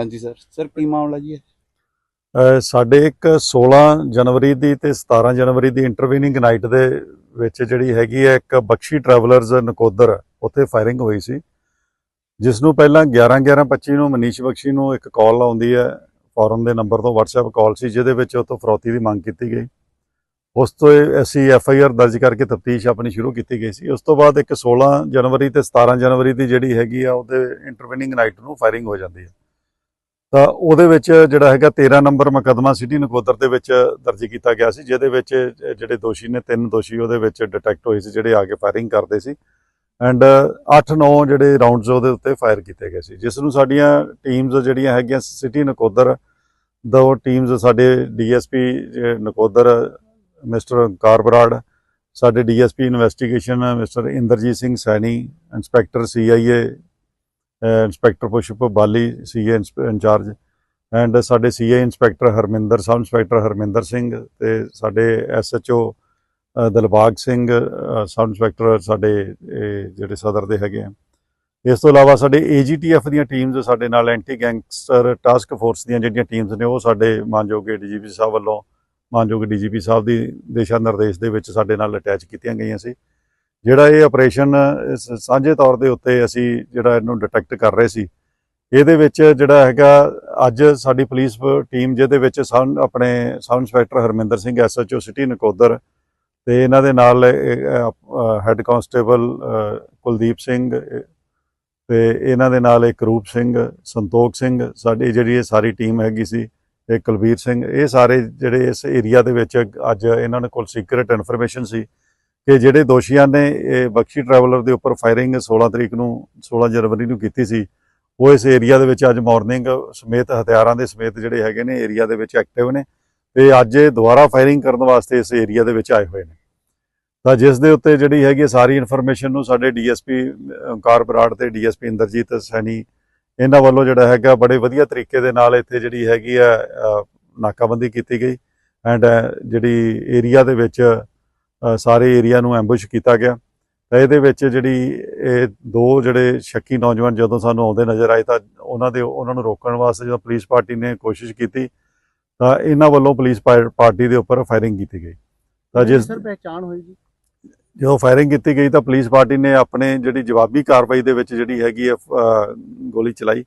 ਹਾਂਜੀ sir sir ਕੀ ਮਾਮਲਾ ਜੀ ਇਹ? ਸਾਡੇ ਇੱਕ 16 ਜਨਵਰੀ ਦੀ ਤੇ 17 ਜਨਵਰੀ ਦੀ ਇੰਟਰਵੀਨਿੰਗ ਨਾਈਟ ਦੇ ਵਿੱਚ ਜਿਹੜੀ ਹੈਗੀ ਹੈ, ਇੱਕ ਬਖਸ਼ੀ ਟਰੈਵਲਰਸ ਨਕੋਦਰ ਉੱਥੇ ਫਾਇਰਿੰਗ ਹੋਈ ਸੀ। ਜਿਸ ਨੂੰ ਪਹਿਲਾਂ 11 11 25 ਨੂੰ ਮਨੀਸ਼ ਬਖਸ਼ੀ ਨੂੰ ਇੱਕ ਕਾਲ ਆਉਂਦੀ ਹੈ ਫੋਰਨ ਦੇ ਨੰਬਰ ਤੋਂ WhatsApp ਕਾਲ ਸੀ, ਜਿਹਦੇ ਵਿੱਚ ਉਹ ਤੋਂ ਫਰੌਤੀ ਦੀ ਮੰਗ ਕੀਤੀ ਗਈ। ਉਸ ਤੋਂ ਇਹ ਅਸੀਂ ਐਫ ਆਈ ਆਰ ਦਰਜ ਕਰਕੇ ਤਫਤੀਸ਼ ਆਪਣੀ ਸ਼ੁਰੂ ਕੀਤੀ ਗਈ ਸੀ। ਉਸ ਤੋਂ ਬਾਅਦ ਇੱਕ 16 ਜਨਵਰੀ ਤੇ 17 ਜਨਵਰੀ ਦੀ ਜਿਹੜੀ ਹੈਗੀ ਆ, ਉਹਦੇ ਇੰਟਰਵਿਨਿੰਗ ਨਾਈਟ ਨੂੰ ਫਾਇਰਿੰਗ ਹੋ ਜਾਂਦੀ ਹੈ। ਤਾਂ ਉਹਦੇ ਵਿੱਚ ਜਿਹੜਾ ਹੈਗਾ 13 ਨੰਬਰ ਮੁਕੱਦਮਾ ਸਿਟੀ ਨਕੋਦਰ ਦੇ ਵਿੱਚ ਦਰਜ ਕੀਤਾ ਗਿਆ ਸੀ, ਜਿਹਦੇ ਵਿੱਚ ਜਿਹੜੇ ਦੋਸ਼ੀ ਨੇ, ਤਿੰਨ ਦੋਸ਼ੀ ਉਹਦੇ ਵਿੱਚ ਡਿਟੈਕਟ ਹੋਏ ਸੀ, ਜਿਹੜੇ ਆ ਕੇ ਫਾਇਰਿੰਗ ਕਰਦੇ ਸੀ ਐਂਡ 8-9 ਜਿਹੜੇ ਰਾਉਂਡਸ ਉਹਦੇ ਉੱਤੇ ਫਾਇਰ ਕੀਤੇ ਗਏ ਸੀ, ਜਿਸ ਨੂੰ ਸਾਡੀਆਂ ਟੀਮਸ ਜਿਹੜੀਆਂ ਹੈਗੀਆਂ ਸਿਟੀ ਨਕੋਦਰ ਦੋ ਟੀਮਸ ਸਾਡੇ ਡੀਐਸਪੀ ਨਕੋਦਰ, ਮਿਸਟਰ ਅੰਕਾਰ ਬਰਾੜ, ਸਾਡੇ DSP investigation mister Inderjit Singh Saini, inspector CIA inspector Pushp Bali CA in charge and ਸਾਡੇ CA inspector Harminder, sub inspector Harminder Singh ਤੇ ਸਾਡੇ SHO Dilbagh Singh sub inspector ਸਾਡੇ ਜਿਹੜੇ ਸਦਰ ਦੇ ਹੈਗੇ ਆ। ਇਸ ਤੋਂ ਇਲਾਵਾ ਸਾਡੇ ਏਜੀਟੀਐਫ ਦੀਆਂ ਟੀਮਸ ਸਾਡੇ ਨਾਲ ਐਂਟੀ ਗੈਂਗਸਟਰ ਟਾਸਕ ਫੋਰਸ ਦੀਆਂ ਜਿਹੜੀਆਂ ਟੀਮਸ ਨੇ, ਉਹ ਸਾਡੇ ਮਾਨਯੋਗ ਡੀਜੀਪੀ ਸਾਹਿਬ ਵੱਲੋਂ, ਮਾਨਯੋਗ ਡੀਜੀਪੀ ਸਾਹਿਬ ਦੀ ਦਿਸ਼ਾ ਨਿਰਦੇਸ਼ ਦੇ ਵਿੱਚ ਸਾਡੇ ਨਾਲ ਅਟੈਚ ਕੀਤੀਆਂ ਗਈਆਂ ਸੀ। ਜਿਹੜਾ ਇਹ ਆਪਰੇਸ਼ਨ ਸਾਂਝੇ ਤੌਰ ਦੇ ਉੱਤੇ ਅਸੀਂ ਜਿਹੜਾ ਇਹਨੂੰ ਡਿਟੈਕਟ ਕਰ ਰਹੇ ਸੀ। ਇਹਦੇ ਵਿੱਚ ਜਿਹੜਾ ਹੈਗਾ ਅੱਜ ਸਾਡੀ ਪੁਲਿਸ ਟੀਮ ਜਿਹਦੇ ਵਿੱਚ ਸਬ ਆਪਣੇ sub inspector Harminder Singh SHO city Nakodar ਤੇ ਇਹਨਾਂ ਦੇ ਨਾਲ ਹੈੱਡ ਕਾਂਸਟੇਬਲ ਕੁਲਦੀਪ ਸਿੰਘ ਅਹ, ਤੇ ਇਹਨਾਂ ਦੇ ਨਾਲ ਇੱਕ ਰੂਪ ਸਿੰਘ ਸੰਤੋਖ ਸਿੰਘ ਸਾਡੀ ਜਿਹੜੀ ਇਹ ਸਾਰੀ ਟੀਮ ਹੈਗੀ ਸੀ ਇਹ ਕੁਲਬੀਰ ਸਿੰਘ ਇਹ ਸਾਰੇ ਜਿਹੜੇ ਇਸ ਏਰੀਆ ਦੇ ਵਿੱਚ ਅੱਜ ਇਹਨਾਂ ਨੇ ਕੋਲ ਸੀਕ੍ਰੀਟ ਇਨਫੋਰਮੇਸ਼ਨ ਸੀ। ਕਿ ਜਿਹੜੇ ਦੋਸ਼ੀਆਂ ਨੇ ਇਹ ਬਖਸ਼ੀ ਟਰੈਵਲਰ ਦੇ ਉੱਪਰ ਫਾਇਰਿੰਗ 16 ਤਰੀਕ ਨੂੰ 16 ਜਨਵਰੀ ਨੂੰ ਕੀਤੀ ਸੀ, ਉਹ ਇਸ ਏਰੀਆ ਦੇ ਵਿੱਚ ਅੱਜ ਮਾਰਨਿੰਗ ਸਮੇਤ, ਹਥਿਆਰਾਂ ਦੇ ਸਮੇਤ ਜਿਹੜੇ ਹੈਗੇ ਨੇ ਏਰੀਆ ਦੇ ਵਿੱਚ ਐਕਟਿਵ ਨੇ ਤੇ ਅੱਜ ਇਹ ਦੁਬਾਰਾ ਫਾਇਰਿੰਗ ਕਰਨ ਵਾਸਤੇ ਇਸ ਏਰੀਆ ਦੇ ਵਿੱਚ ਆਏ ਹੋਏ ਨੇ। ਤਾਂ ਜਿਸ ਦੇ ਉੱਤੇ ਜਿਹੜੀ ਹੈਗੀ ਸਾਰੀ ਇਨਫੋਰਮੇਸ਼ਨ ਨੂੰ ਸਾਡੇ ਡੀਐਸਪੀ ਓਂਕਾਰ ਬਰਾੜ ਤੇ ਡੀਐਸਪੀ ਇੰਦਰਜੀਤ ਸੈਣੀ, ਇਹਨਾਂ ਵੱਲੋਂ ਜਿਹੜਾ ਹੈਗਾ ਬੜੇ ਵਧੀਆ ਤਰੀਕੇ ਦੇ ਨਾਲ ਇੱਥੇ ਜਿਹੜੀ ਹੈਗੀ ਆ ਨਾਕਾਬੰਦੀ ਕੀਤੀ ਗਈ। ਐਂਡ ਜਿਹੜੀ ਏਰੀਆ ਦੇ ਵਿੱਚ ਸਾਰੇ ਏਰੀਆ ਨੂੰ ਐਂਬੁਸ਼ ਕੀਤਾ ਗਿਆ। ਤਾਂ ਇਹਦੇ ਵਿੱਚ ਜਿਹੜੀ ਇਹ ਦੋ ਜਿਹੜੇ ਸ਼ੱਕੀ ਨੌਜਵਾਨ ਜਦੋਂ ਸਾਨੂੰ ਆਉਂਦੇ ਨਜ਼ਰ ਆਏ ਤਾਂ ਉਹਨਾਂ ਦੇ ਉਹਨਾਂ ਨੂੰ ਰੋਕਣ ਵਾਸਤੇ ਜਦੋਂ ਪੁਲਿਸ ਪਾਰਟੀ ਨੇ ਕੋਸ਼ਿਸ਼ ਕੀਤੀ ਤਾਂ ਇਹਨਾਂ ਵੱਲੋਂ ਪੁਲਿਸ ਪਾਰਟੀ ਦੇ ਉੱਪਰ ਫਾਇਰਿੰਗ ਕੀਤੀ ਗਈ। ਤਾਂ ਜਿਸ ਸਰ ਪਹਿਚਾਣ ਹੋਈ ਜੀ? ਜਦੋਂ ਫਾਇਰਿੰਗ ਕੀਤੀ ਗਈ ਤਾਂ ਪੁਲਿਸ ਪਾਰਟੀ ਨੇ ਆਪਣੇ ਜਿਹੜੀ ਜਵਾਬੀ ਕਾਰਵਾਈ ਦੇ ਵਿੱਚ ਜਿਹੜੀ ਹੈਗੀ ਹੈ ਗੋਲੀ ਚਲਾਈ।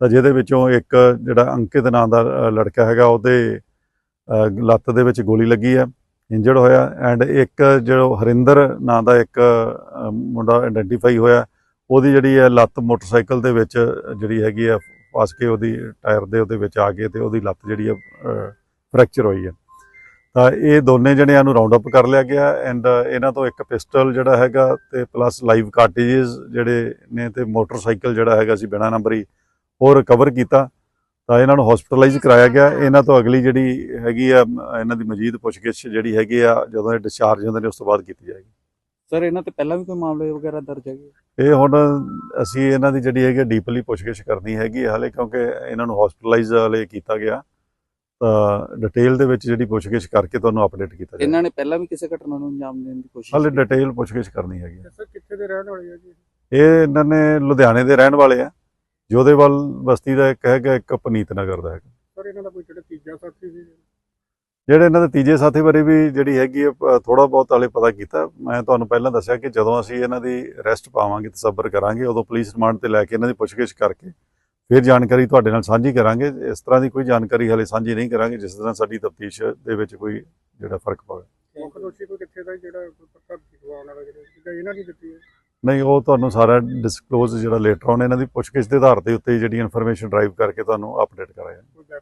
ਤਾਂ ਜਿਹਦੇ ਵਿੱਚੋਂ ਇੱਕ ਜਿਹੜਾ ਅੰਕਿਤ ਨਾਂ ਦਾ ਲੜਕਾ ਹੈਗਾ ਉਹਦੇ ਲੱਤ ਦੇ ਵਿੱਚ ਗੋਲੀ ਲੱਗੀ ਹੈ। ਇੰਜਰਡ ਹੋਇਆ ਐਂਡ ਇੱਕ ਜਿਹੜਾ ਹਰਿੰਦਰ ਨਾਂ ਦਾ ਇੱਕ ਮੁੰਡਾ ਆਇਡੈਂਟੀਫਾਈ ਹੋਇਆ, ਉਹਦੀ ਜਿਹੜੀ ਹੈ ਲੱਤ ਮੋਟਰਸਾਈਕਲ ਦੇ ਵਿੱਚ ਜਿਹੜੀ ਹੈਗੀ ਹੈ, ਫਸ ਕੇ ਉਹਦੀ ਟਾਇਰ ਦੇ ਉਹਦੇ ਵਿੱਚ ਆ ਕੇ ਤੇ ਉਹਦੀ ਲੱਤ ਜਿਹੜੀ ਹੈ ਫ੍ਰੈਕਚਰ ਹੋਈ ਹੈ। ਤਾਂ ਇਹ ਦੋਨੇ ਜਣਿਆਂ ਨੂੰ ਰਾਉਂਡ ਅਪ ਕਰ ਲਿਆ ਗਿਆ ਐਂਡ ਇਹਨਾਂ ਤੋਂ ਇੱਕ ਪਿਸਟਲ ਜਿਹੜਾ ਹੈਗਾ ਤੇ ਪਲੱਸ ਲਾਈਵ ਕਾਰਟੇਜਸ ਜਿਹੜੇ ਨੇ ਤੇ ਮੋਟਰਸਾਈਕਲ ਜਿਹੜਾ ਹੈਗਾ ਸੀ ਬਿਨਾ ਨੰਬਰੀ ਉਹ ਰਿਕਵਰ ਕੀਤਾ। ਤਾਂ ਇਹਨਾਂ ਨੂੰ ਹਸਪੀਟਲਾਈਜ਼ ਕਰਾਇਆ ਗਿਆ। ਇਹਨਾਂ ਤੋਂ ਅਗਲੀ ਜਿਹੜੀ ਹੈਗੀ ਆ ਇਹਨਾਂ ਦੀ ਮਜੀਦ ਪੁੱਛਗਿੱਛ ਜਿਹੜੀ ਹੈਗੀ ਆ ਜਦੋਂ ਇਹ ਡਿਸਚਾਰਜ ਹੁੰਦੇ ਨੇ ਉਸ ਤੋਂ ਬਾਅਦ ਕੀਤੀ ਜਾਏਗੀ। ਸਰ ਇਹਨਾਂ ਤੇ ਪਹਿਲਾਂ ਵੀ ਕੋਈ ਮਾਮਲੇ ਵਗੈਰਾ ਦਰਜ ਹੈਗੇ? ਇਹ ਹੁਣ ਅਸੀਂ ਇਹਨਾਂ ਦੀ ਜਿਹੜੀ ਹੈਗੀ ਡੀਪਲੀ ਪੁੱਛਗਿੱਛ ਕਰਨੀ ਹੈਗੀ ਹਾਲੇ ਕਿਉਂਕਿ ਇਹਨਾਂ ਨੂੰ ਹਸਪੀਟਲਾਈਜ਼ ਹਾਲੇ ਕੀਤਾ ਗਿਆ। ਤਾਂ ਡਿਟੇਲ ਦੇ ਵਿੱਚ ਜਿਹੜੀ ਪੁੱਛਗਿੱਛ ਕਰਕੇ ਤੁਹਾਨੂੰ ਅਪਡੇਟ ਕੀਤਾ ਜਾਏਗਾ। ਇਹਨਾਂ ਨੇ ਪਹਿਲਾਂ ਵੀ ਕਿਸੇ ਘਟਨਾ ਨੂੰ ਅੰਜਾਮ ਦੇਣ ਦੀ ਕੋਸ਼ਿਸ਼ ਹਾਲੇ? ਡਿਟੇਲ ਪੁੱਛਗਿੱਛ ਕਰਨੀ ਹੈਗੀ। ਸਰ ਕਿੱਥੇ ਦੇ ਰਹਿਣ ਵਾਲੇ ਆ ਜੀ? ਇਹ ਇਹਨਾਂ ਨੇ ਲੁਧਿਆਣੇ ਦੇ ਰਹਿਣ ਵਾਲੇ ਆ। ਜੋਧੇਵਾਲ ਬਸਤੀ ਦਾ ਇੱਕ ਹੈਗਾ ਇੱਕ ਪਨੀਤ ਨਗਰ ਦਾ ਹੈਗਾ। ਸਰ ਇਹਨਾਂ ਦਾ ਕੋਈ ਜਿਹੜਾ ਤੀਜਾ ਸਾਥੀ ਸੀ? ਜਿਹੜੇ ਇਹਨਾਂ ਦੇ ਤੀਜੇ ਸਾਥੀ ਬਾਰੇ ਵੀ ਜਿਹੜੀ ਹੈਗੀ ਥੋੜਾ ਬਹੁਤ ਹਾਲੇ ਪਤਾ ਕੀਤਾ। ਮੈਂ ਤੁਹਾਨੂੰ ਪਹਿਲਾਂ ਦੱਸਿਆ ਕਿ ਜਦੋਂ ਅਸੀਂ ਇਹਨਾਂ ਦੀ ਅਰੈਸਟ ਪਾਵਾਂਗੇ ਤਸੱਬਰ ਕਰਾਂਗੇ ਉਦੋਂ ਪੁਲਿਸ ਰਿਮਾਂਡ ਤੇ ਲੈ ਕੇ ਇਹਨਾਂ ਦੀ ਪੁੱਛਗਿੱਛ ਕਰਕੇ ਫਿਰ ਜਾਣਕਾਰੀ ਤੁਹਾਡੇ ਨਾਲ ਸਾਂਝੀ ਕਰਾਂਗੇ। ਇਸ ਤਰ੍ਹਾਂ ਦੀ ਕੋਈ ਜਾਣਕਾਰੀ ਹਾਲੇ ਸਾਂਝੀ ਨਹੀਂ ਕਰਾਂਗੇ ਜਿਸ ਤਰ੍ਹਾਂ ਸਾਡੀ ਤਫਤੀਸ਼ ਦੇ ਵਿੱਚ ਕੋਈ ਜਿਹੜਾ ਫ਼ਰਕ ਪਵੇ। ਮੁੱਖ ਦੋਸ਼ੀ ਕੋਈ ਕਿੱਥੇ ਦਾ ਜਿਹੜਾ ਪੱਕਾ ਦਿਖਵਾਉਣ ਵਾਲਾ ਜਿਹੜਾ ਇਹਨਾਂ ਦੀ ਦਿੱਤੀ ਹੈ? ਨਹੀਂ, ਉਹ ਤੁਹਾਨੂੰ ਸਾਰਾ ਡਿਸਕਲੋਜ਼ ਜਿਹੜਾ ਲੇਟਰ ਔਨ ਇਹਨਾਂ ਦੀ ਪੁੱਛਗਿੱਛ ਦੇ ਆਧਾਰ ਦੇ ਉੱਤੇ ਜਿਹੜੀ ਇਨਫੋਰਮੇਸ਼ਨ ਡਰਾਈਵ ਕਰਕੇ ਤੁਹਾਨੂੰ ਅਪਡੇਟ ਕਰਾਂਗੇ ਕੋਈ